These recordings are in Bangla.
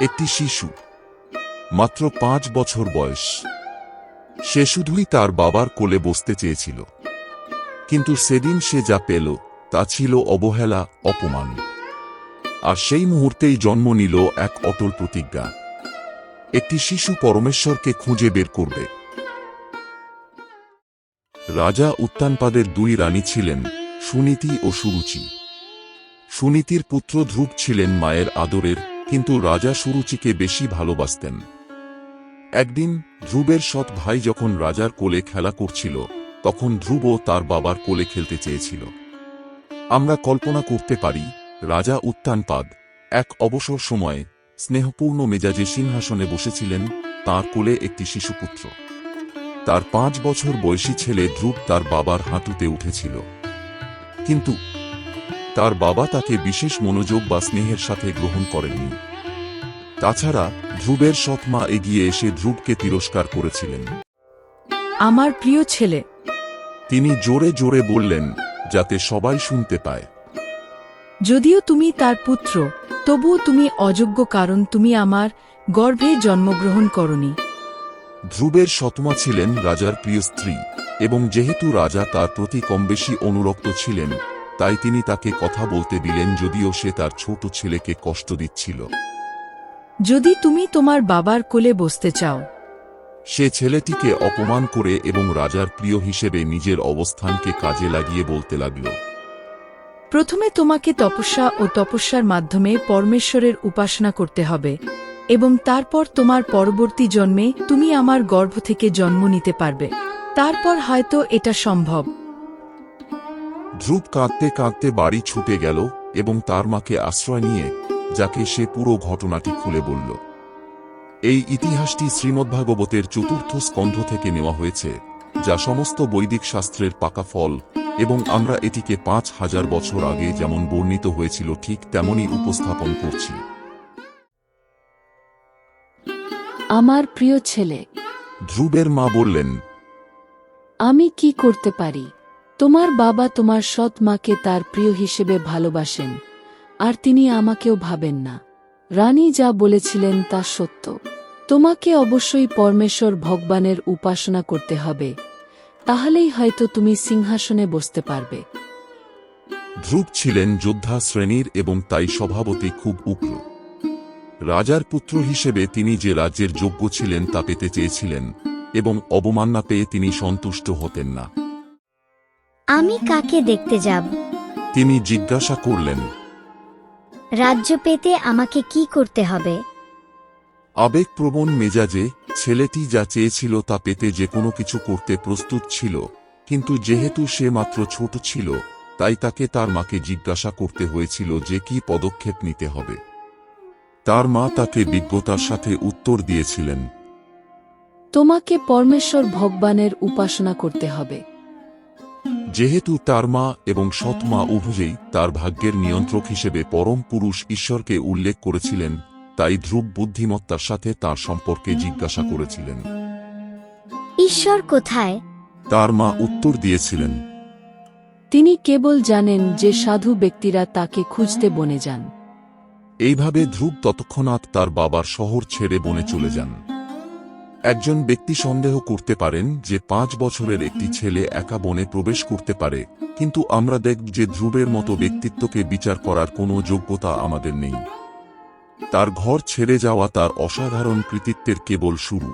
একটি শিশু, মাত্র পাঁচ বছর বয়স। সে শুধুই তার বাবার কোলে বসতে চেয়েছিল। কিন্তু সেদিন সে যা পেল, তা ছিল অবহেলা, অপমান। আর সেই মুহূর্তেই জন্ম নিল এক অটল প্রতিজ্ঞা। একটি শিশু পরমেশ্বরকে খুঁজে বের করবে। রাজা উত্তানপাদের দুই রানী ছিলেন, সুনীতি ও সুরুচি। সুনীতির পুত্র ধ্রুব ছিলেন মায়ের আদরের কিন্তু রাজা সুরুচিকে বেশি ভালোবাসতেন। একদিন ধ্রুবের সৎ ভাই যখন রাজার কোলে খেলা করছিল, তখন ধ্রুবও তার বাবার কোলে খেলতে চেয়েছিল। আমরা কল্পনা করতে পারি, রাজা উত্তানপাদ এক অবসর সময়ে স্নেহপূর্ণ মেজাজে সিংহাসনে বসেছিলেন তার কোলে একটি শিশুপুত্র। তার পাঁচ বছর বয়সী ছেলে ধ্রুব তার বাবার হাঁটুতে উঠেছিল। কিন্তু তার বাবা তাকে বিশেষ মনোযোগ বা স্নেহের সাথে গ্রহণ করেননি। তাছাড়া ধ্রুবের সৎমা এগিয়ে এসে ধ্রুবকে তিরস্কার করেছিলেন। আমার প্রিয় ছেলে। তিনি জোরে জোরে বললেন যাতে সবাই শুনতে পায়। যদিও তুমি তার পুত্র তবুও তুমি অযোগ্য কারণ তুমি আমার গর্ভে জন্মগ্রহণ করনি। ধ্রুবের সৎমা ছিলেন রাজার প্রিয় স্ত্রী এবং যেহেতু রাজা তার প্রতি কম বেশি অনুরক্ত ছিলেন তাই তিনি তাকে কথা বলতে দিলেন যদিও সে তার ছোট ছেলেকে কষ্ট দিচ্ছিল। যদি তুমি তোমার বাবার কোলে বসতে চাও। সে ছেলেটিকে অপমান করে এবং রাজার প্রিয় হিসেবে নিজের অবস্থানকে কাজে লাগিয়ে বলতে লাগল। প্রথমে তোমাকে তপস্যা ও তপস্যার মাধ্যমে পরমেশ্বরের উপাসনা করতে হবে এবং তারপর তোমার পরবর্তী জন্মে তুমি আমার গর্ভ থেকে জন্ম নিতে পারবে। তারপর হয়তো এটা সম্ভব। ধ্রুব কাঁদতে কাঁদতে বাড়ি ছুটে গেল এবং তার মাকে আশ্রয় নিয়ে যাকে সে পুরো ঘটনাটি খুলে বলল। এই ইতিহাসটি শ্রীমদ্ভাগবতের চতুর্থ স্কন্ধ থেকে নেওয়া হয়েছে যা সমস্ত বৈদিক শাস্ত্রের পাকা ফল এবং আমরা এটিকে পাঁচ হাজার বছর আগে যেমন বর্ণিত হয়েছিল ঠিক তেমনই উপস্থাপন করছি। আমার প্রিয় ছেলে ধ্রুবের মা বললেন আমি কি করতে পারি? তোমার বাবা তোমার সৎ মাকে তার প্রিয় হিসেবে ভালোবাসেন, আর তিনি আমাকেও ভাবেন না। রানী যা বলেছিলেন তা সত্য। তোমাকে অবশ্যই পরমেশ্বর ভগবানের উপাসনা করতে হবে, তাহলেই হয়তো তুমি সিংহাসনে বসতে পারবে। ধ্রুব ছিলেন যোদ্ধা শ্রেণির এবং তাই স্বভাবতই খুব উগ্র। রাজার পুত্র হিসেবে তিনি যে রাজ্যের যোগ্য ছিলেন তা পেতে চেয়েছিলেন এবং অবমাননা পেয়ে তিনি সন্তুষ্ট হতেন না। আমি কাকে দেখতে যাব? তিনি জিজ্ঞাসা করলেন রাজ্য পেতে আমাকে কি করতে হবে? আবেগপ্রবণ মেজাজে ছেলেটি যা চেয়েছিল তা পেতে যে কোনো কিছু করতে প্রস্তুত ছিল কিন্তু যেহেতু সে মাত্র ছোট ছিল তাই তাকে তার মাকে জিজ্ঞাসা করতে হয়েছিল যে কি পদক্ষেপ নিতে হবে। তার মা তাকে বিজ্ঞতার সাথে উত্তর দিয়েছিলেন তোমাকে পরমেশ্বর ভগবানের উপাসনা করতে হবে। যেহেতু তার মা এবং সৎ মা উভয়েই তার ভাগ্যের নিয়ন্ত্রক হিসেবে পরম পুরুষ ঈশ্বরকে উল্লেখ করেছিলেন তাই ধ্রুব বুদ্ধিমত্তার সাথে তার সম্পর্কে জিজ্ঞাসা করেছিলেন। ঈশ্বর কোথায়? তার মা উত্তর দিয়েছিলেন। তিনি কেবল জানেন যে সাধু ব্যক্তিরা তাকে খুঁজতে বনে যান। এইভাবে ধ্রুব তৎক্ষণাৎ তার বাবার শহর ছেড়ে বনে চলে যান। একজন ব্যক্তি সন্দেহ করতে পারেন যে পাঁচ বছরের একটি ছেলে একা বনে প্রবেশ করতে পারে, কিন্তু আমরা দেখব যে ধ্রুবের মতো ব্যক্তিত্বকে বিচার করার কোনো যোগ্যতা আমাদের নেই। তার ঘর ছেড়ে যাওয়া তার অসাধারণ কৃতিত্বের কেবল শুরু।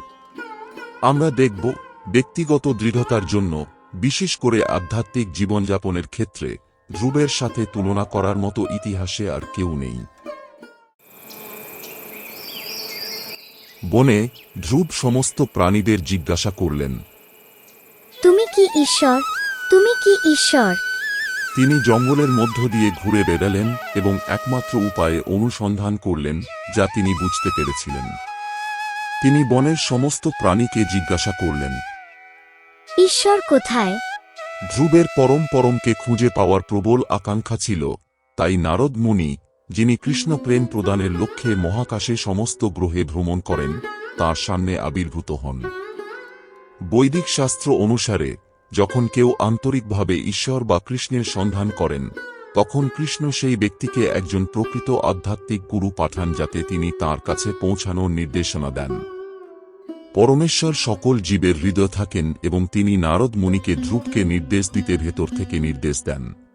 আমরা দেখব ব্যক্তিগত দৃঢ়তার জন্য, বিশেষ করে আধ্যাত্মিক জীবনযাপনের ক্ষেত্রে, ধ্রুবের সাথে তুলনা করার মতো ইতিহাসে আর কেউ নেই। বনে ধ্রুব সমস্ত প্রাণীদের জিজ্ঞাসা করলেন। তুমি কি ঈশ্বর? তুমি কি ঈশ্বর? তিনি জঙ্গলের মধ্য দিয়ে ঘুরে বেড়ালেন এবং একমাত্র উপায়ে অনুসন্ধান করলেন যা তিনি বুঝতে পেরেছিলেন। তিনি বনের সমস্ত প্রাণীকে জিজ্ঞাসা করলেন। ঈশ্বর কোথায়? ধ্রুবের পরম পরমকে খুঁজে পাওয়ার প্রবল আকাঙ্ক্ষা ছিল তাই নারদ মুনি যিনি কৃষ্ণ প্রেম প্রদানের লক্ষ্যে মহাকাশে সমস্ত গ্রহে ভ্রমণ করেন, তার সামনে আবির্ভূত হন। বৈদিক শাস্ত্র অনুসারে, যখন কেউ আন্তরিকভাবে ঈশ্বর বা কৃষ্ণের সন্ধান করেন, তখন কৃষ্ণ সেই ব্যক্তিকে একজন প্রকৃত আধ্যাত্মিক গুরু পাঠান যাতে তিনি তার কাছে পৌঁছানোর নির্দেশনা দেন। পরমেশ্বর সকল জীবের হৃদয় থাকেন এবং তিনি নারদ মুনিকে ধ্রুবকে নির্দেশ দিতে ভেতর থেকে নির্দেশ দেন।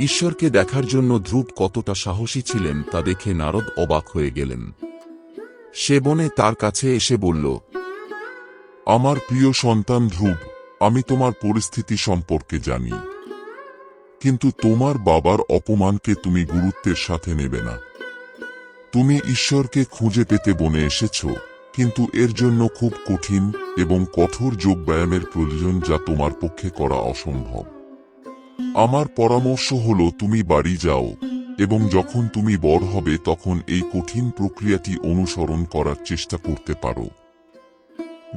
ঈশ্বরকে দেখার জন্য ধ্রুব কতটা সাহসী ছিলেন তা দেখে নারদ অবাক হয়ে গেলেন। সে বনে তার কাছে এসে বলল, আমার প্রিয় সন্তান ধ্রুব, আমি তোমার পরিস্থিতি সম্পর্কে জানি। কিন্তু তোমার বাবার অপমানকে তুমি গুরুত্বের সাথে নেবে না। তুমি ঈশ্বরকে খুঁজে পেতে বনে এসেছ, কিন্তু এর জন্য খুব কঠিন এবং কঠোর যোগব্যায়ামের প্রয়োজন যা তোমার পক্ষে করা অসম্ভব। আমার পরামর্শ হল তুমি বাড়ি যাও এবং যখন তুমি বড় হবে তখন এই কঠিন প্রক্রিয়াটি অনুসরণ করার চেষ্টা করতে পারো।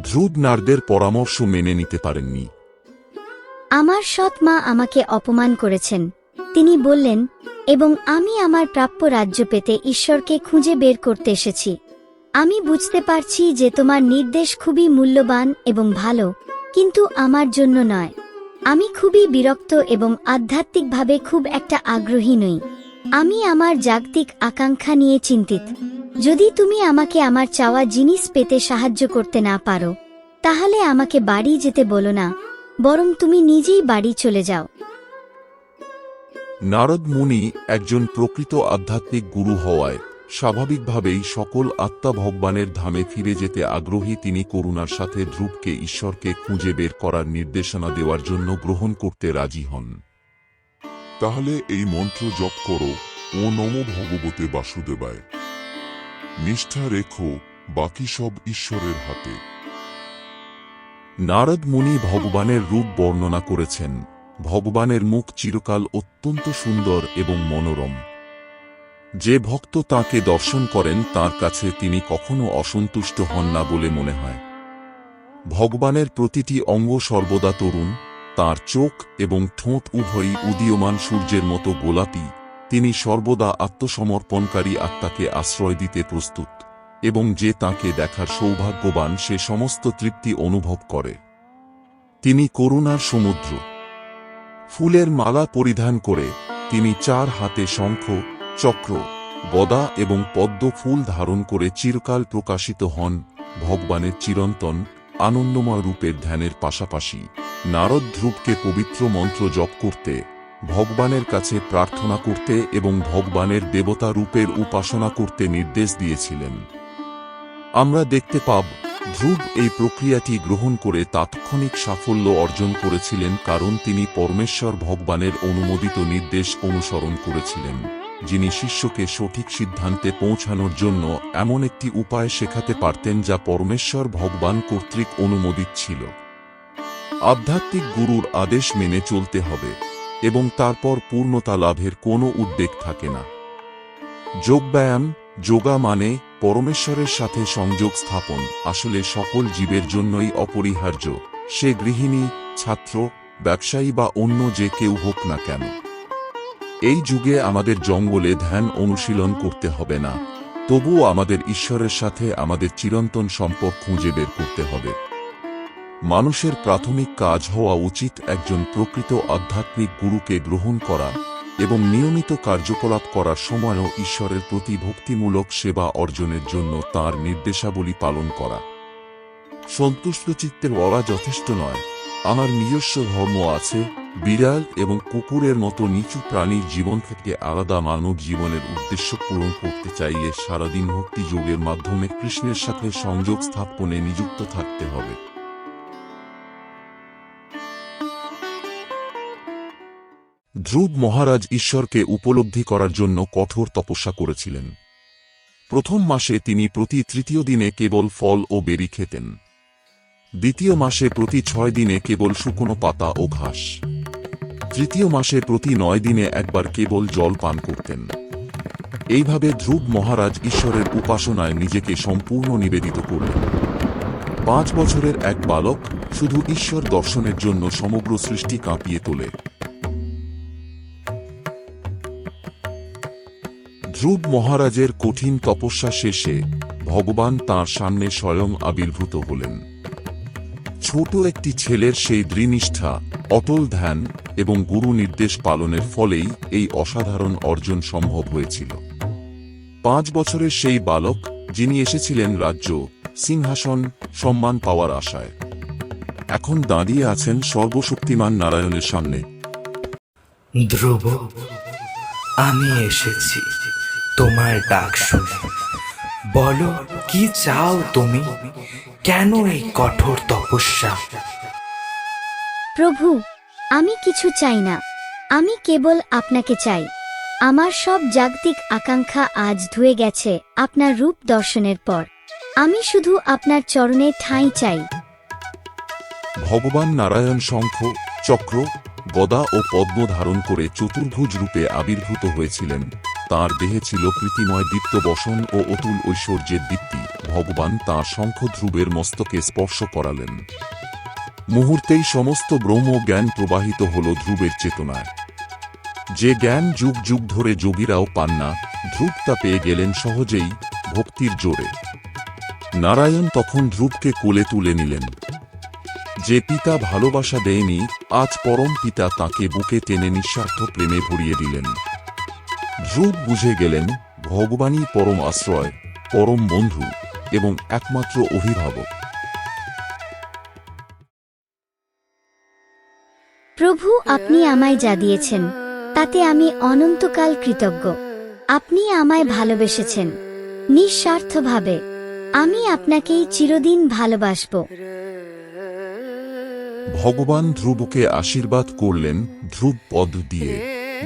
ধ্রুব নারদের পরামর্শ মেনে নিতে পারেননি। আমার সৎ মা আমাকে অপমান করেছেন। তিনি বললেন এবং আমি আমার প্রাপ্য রাজ্য পেতে ঈশ্বরকে খুঁজে বের করতে এসেছি। আমি বুঝতে পারছি যে তোমার নির্দেশ খুবই মূল্যবান এবং ভালো কিন্তু আমার জন্য নয়। আমি খুবই বিরক্ত এবং আধ্যাত্মিকভাবে খুব একটা আগ্রহী নই। আমি আমার জাগতিক আকাঙ্ক্ষা নিয়ে চিন্তিত। যদি তুমি আমাকে আমার চাওয়া জিনিস পেতে সাহায্য করতে না পারো, তাহলে আমাকে বাড়ি যেতে বলো না, বরং তুমি নিজেই বাড়ি চলে যাও। নারদ মুনি একজন প্রকৃত আধ্যাত্মিক গুরু হওয়ায় স্বাভাবিকভাবেই সকল আত্মা ভগবানের ধামে ফিরে যেতে আগ্রহী তিনি করুণার সাথে ধ্রুবকে ঈশ্বরকে খুঁজে বের করার নির্দেশনা দেওয়ার জন্য গ্রহণ করতে রাজি হন। তাহলে এই মন্ত্র জপ করো ও নম ভগবতে বাসুদেবায়। নিষ্ঠা রেখো বাকি সব ঈশ্বরের হাতে। নারদ মুনি ভগবানের রূপ বর্ণনা করেছেন। ভগবানের মুখ চিরকাল অত্যন্ত সুন্দর এবং মনোরম। যে ভক্ত তাকে দর্শন করেন, তার কাছে তিনি কখনো অসন্তুষ্ট হন না বলে মনে হয়। ভগবানের প্রতিটি অঙ্গ সর্বদা তরুণ, তার চোখ এবং ঠোঁট উভয়ই উদীয়মান সূর্যের মতো গোলাপি। তিনি সর্বদা আত্মসমর্পণকারী আত্মাকে আশ্রয় দিতে প্রস্তুত, এবং যে তাকে দেখার সৌভাগ্যবান, সে সমস্ত তৃপ্তি অনুভব করে। তিনি করুণার সমুদ্র। ফুলের মালা পরিধান করে তিনি চার হাতে শঙ্খ চক্র গদা এবং পদ্ম ফুল ধারণ করে চিরকাল প্রকাশিত হন ভগবানের চিরন্তন, আনন্দময় রূপের ধ্যানের পাশাপাশি। নারদ ধ্রুবকে পবিত্র মন্ত্র জপ করতে, ভগবানের কাছে প্রার্থনা করতে এবং ভগবানের দেবতা রূপের উপাসনা করতে নির্দেশ দিয়েছিলেন। আমরা দেখতে পাব, ধ্রুব এই প্রক্রিয়াটি গ্রহণ করে তাৎক্ষণিক সাফল্য অর্জন করেছিলেন কারণ তিনি পরমেশ্বর ভগবানের অনুমোদিত নির্দেশ অনুসরণ করেছিলেন। যিনি শিষ্যকে সঠিক সিদ্ধান্তে পৌঁছানোর জন্য এমন একটি উপায় শেখাতে পারতেন যা পরমেশ্বর ভগবান কর্তৃক অনুমোদিত ছিল। আধ্যাত্মিক গুরুর আদেশ মেনে চলতে হবে এবং তারপর পূর্ণতা লাভের কোনো উদ্বেগ থাকে না। যোগব্যায়াম, যোগা মানে পরমেশ্বরের সাথে সংযোগ স্থাপন, আসলে সকল জীবের জন্যই অপরিহার্য, সে গৃহিণী, ছাত্র, ব্যবসায়ী বা অন্য যে কেউ হোক না কেন। এই যুগে আমাদের জঙ্গলে ধ্যান অনুশীলন করতে হবে না। তবুও আমাদের ঈশ্বরের সাথে আমাদের চিরন্তন সম্পর্ক খুঁজে বের করতে হবে। মানুষের প্রাথমিক কাজ হওয়া উচিত একজন প্রকৃত আধ্যাত্মিক গুরুকে গ্রহণ করা এবং নিয়মিত কার্যকলাপ করার সময়ও ঈশ্বরের প্রতি ভক্তিমূলক সেবা অর্জনের জন্য তার নির্দেশাবলী পালন করা। সন্তুষ্ট চিত্তে বলা যথেষ্ট নয়। আমার নিজস্ব ধর্ম আছে, বিড়াল এবং কুকুরের মতো নিচু প্রাণীর জীবন থেকে আলাদা মানব জীবনের উদ্দেশ্য পূরণ করতে চাইলে সারাদিন ভক্তি যোগের মাধ্যমে কৃষ্ণের সাথে সংযোগ স্থাপনে নিযুক্ত থাকতে হবে। ধ্রুব মহারাজ ঈশ্বরকে উপলব্ধি করার জন্য কঠোর তপস্যা করেছিলেন। প্রথম মাসে তিনি প্রতি তৃতীয় দিনে কেবল ফল ও বেরি খেতেন। দ্বিতীয় মাসে প্রতি ছয় দিনে কেবল শুকনো পাতা ও ঘাস। তৃতীয় মাসে প্রতি নয় দিনে একবার কেবল জল পান করতেন। এইভাবে ধ্রুব মহারাজ ঈশ্বরের উপাসনায় নিজেকে সম্পূর্ণ নিবেদিত করলেন। পাঁচ বছরের এক বালক শুধু ঈশ্বর দর্শনের জন্য সমগ্র সৃষ্টি কাঁপিয়ে তোলে। ধ্রুব মহারাজের কঠিন তপস্যা শেষে ভগবান তাঁর সামনে স্বয়ং আবির্ভূত হলেন। ছোট একটি ছেলের সেই দৃঢ়নিষ্ঠা, অটল ধ্যান এবং গুরু নির্দেশ পালনের ফলেই এই অসাধারণ অর্জন সম্ভব হয়েছিল। পাঁচ বছরের সেই বালক, যিনি এসেছিলেন রাজ্য, সিংহাসন, সম্মান পাওয়ার আশায়। এখন দাঁড়িয়ে আছেন সর্বশক্তিমান নারায়ণের সামনে। ধ্রুব, আমি এসেছি। তোমার ডাক শুনে। বলো, কি চাও তুমি? কেন এই কঠোর তপস্যা। প্রভু আমি কিছু চাই না। আমি কেবল আপনাকে চাই। আমার সব জাগতিক আকাঙ্ক্ষা আজ ধুয়ে গেছে আপনার রূপ দর্শনের পর। আমি শুধু আপনার চরণে ঠাঁই চাই। ভগবান নারায়ণ শঙ্খ চক্র গদা ও পদ্ম ধারণ করে চতুর্ভুজ রূপে আবির্ভূত হয়েছিলেন। তার দেহে ছিল কৃতিময় দীপ্ত বসন ও অতুল ঐশ্বর্যের দীপ্তি। ভগবান তাঁর শঙ্খ ধ্রুবের মস্তকে স্পর্শ করালেন। মুহূর্তেই সমস্ত ব্রহ্ম জ্ঞান প্রবাহিত হল ধ্রুবের চেতনায়। যে জ্ঞান যুগ যুগ ধরে যোগীরাও পান না, ধ্রুব তা পেয়ে গেলেন সহজেই ভক্তির জোরে। নারায়ণ তখন ধ্রুবকে কোলে তুলে নিলেন। যে পিতা ভালোবাসা দেয়নি, আজ পরম পিতা তাকে বুকে টেনে নিঃস্বার্থ প্রেমে ভরিয়ে দিলেন। ধ্রুব বুঝে গেলেন, ভগবানই পরম আশ্রয়, পরম বন্ধু। এবং একমাত্র অভিভাবক। প্রভু আপনি আমায় যা দিয়েছেন তাতে আমি অনন্তকাল কৃতজ্ঞ। আপনি আমায় ভালোবেসেছেন। নিঃস্বার্থভাবে আমি আপনাকেই চিরদিন ভালোবাসব। ভগবান ধ্রুবকে আশীর্বাদ করলেন ধ্রুব পদ দিয়ে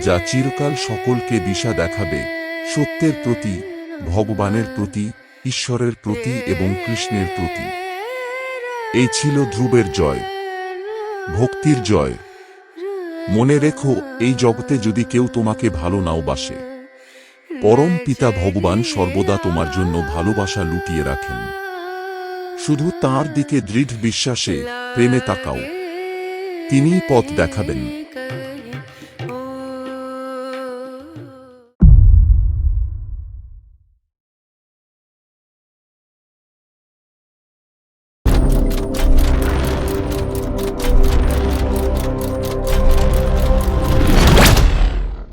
যা চিরকাল সকলকে দিশা দেখাবে সত্যের প্রতি ভগবানের প্রতি ঈশ্বরের প্রতি এবং কৃষ্ণের প্রতি। এই ছিল ধ্রুবের জয়, ভক্তির জয়। মনে রেখো, এই জগতে যদি কেউ তোমাকে ভালো নাও বাসে, পরম পিতা ভগবান সর্বদা তোমার জন্য ভালোবাসা লুটিয়ে রাখেন। শুধু তার দিকে দৃঢ় বিশ্বাসে প্রেমে তাকাও। তিনিই পথ দেখাবেন।